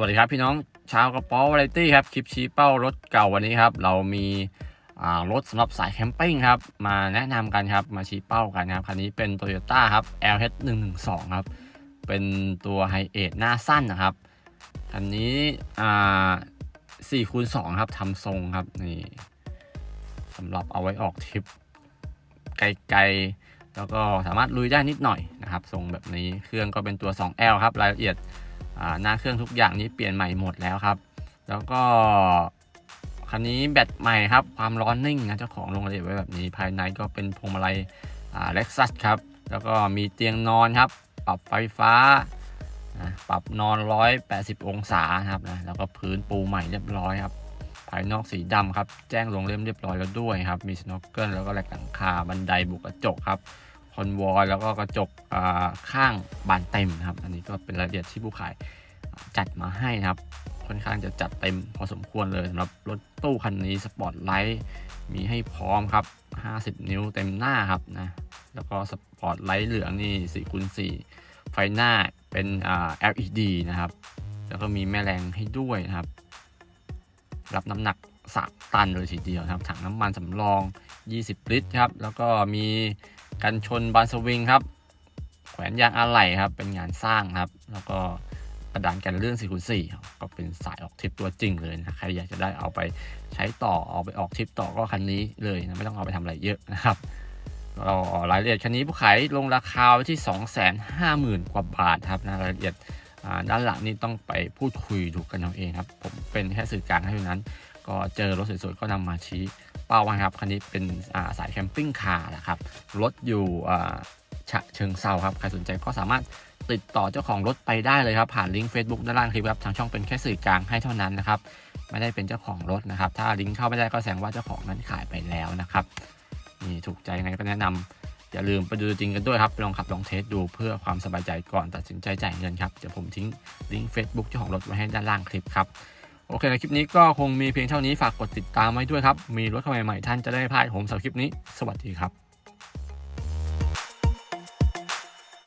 วัสดีครับพี่น้องชาวกระป๋อวาไรตี้ครับคลิปชี้เป้ารถเก่าวันนี้ครับเรามีรถสำหรับสายแคมปิ้งครับมาแนะนำกันครับมาชี้เป้ากันครับคันนี้เป็น Toyota ครับ LH 1 1 2 ครับเป็นตัวไฮเอทหน้าสั้นนะครับคันนี้อ่คูณ2ครับทำทรงครับนี่สำหรับเอาไว้ออกทริปไกลๆ แล้วก็สามารถลุยได้นิดหน่อยนะครับทรงแบบนี้เครื่องก็เป็นตัว 2L ครับรายละเอียด หน้าเครื่องทุกอย่างนี้เปลี่ยนใหม่หมดแล้วครับ แล้วก็คันนี้แบตใหม่ครับ ความร้อนนิ่งนะเจ้าของลงรายละเอียดไว้แบบนี้ภายในก็เป็นพวงมาลัยอ่าเล็กซัสครับ แล้วก็มีเตียงนอนครับ ปรับไฟฟ้านะปรับนอน 180 องศาครับนะแล้วก็พื้นปูใหม่เรียบร้อยครับ ภายนอกสีดำครับ แจ้งลงเล่มเรียบร้อยแล้วด้วยครับ มีสโนว์เกิลแล้วก็แหลกหลังคาบันไดบุกกระจกครับ อนวอยแล้วก็กระจกข้างบานเต็มนะครับ อันนี้ก็เป็นรายละเอียดที่ผู้ขายจัดมาให้นะครับ ค่อนข้างจะจัดเต็มพอสมควรเลยสำหรับรถตู้คันนี้สปอร์ตไลท์มีให้พร้อมครับ 50 นิ้วเต็มหน้าครับนะแล้วก็สปอร์ตไลท์เหลืองนี่4คูณ4ไฟหน้าเป็น LED นะครับ แล้วก็มีแม่แรงให้ด้วยนะครับ รับน้ำหนัก3ตันเลยทีเดียวนะครับ ถังน้ำมันสำรอง 20 ลิตรครับ แล้วก็มี กันชนบานสวิงครับ แขวนยางอะไหล่ครับ เป็นงานสร้างครับ แล้วก็กระดานกันเลื่อน4คูณ4ก็เป็นสายออกทริปตัวจริงเลยนะใครอยากจะได้เอาไปใช้ต่อเอาไปออกทริปต่อก็คันนี้เลยนะไม่ต้องเอาไปทำอะไรเยอะนะครับเรารายละเอียดคันนี้ผู้ขายลงราคาไว้ที่ 250,000 กว่าบาทครับนะรายละเอียด ด้านหลังนี่ต้องไปพูดคุยดูกันเอาเองครับ ผมเป็นแค่สื่อกลางเท่านั้น ก็เจอรถสวยๆก็นำมาชี้เป้าไว้ครับคันนี้เป็นาสายแคมปิ้งคาร์นะครับรถอยู่ฉะเชิงเซาครับใครสนใจก็สามารถติดต่อเจ้าของรถไปได้เลยครับ ผ่านลิงก์ Facebook ด้านล่างคลิปครับทางช่องเป็นแค่สื่อกลางให้เท่านั้นนะครับไม่ได้เป็นเจ้าของรถนะครับ ถ้าลิงก์เข้าไม่ได้ก็แสดงว่าเจ้าของนั้นขายไปแล้วนะครับนี่ถูกใจยังไงก็แนะนำ อย่าลืมไปดูจริงกันด้วยครับ ไปลองขับลองเทสดูเพื่อความสบายใจก่อนตัดสินใจจ่ายเงินครับ เดี๋ยวผมทิ้งลิงก์ Facebook เจ้าของรถไว้ให้ด้านล่างคลิปครับ โอเคในคลิปนี้ก็คงมีเพียงเท่านี้ฝากกดติดตามไว้ด้วยครับ มีรถเข้าใหม่ๆท่านจะได้พลาดผมสำหรับคลิปนี้ สวัสดีครับ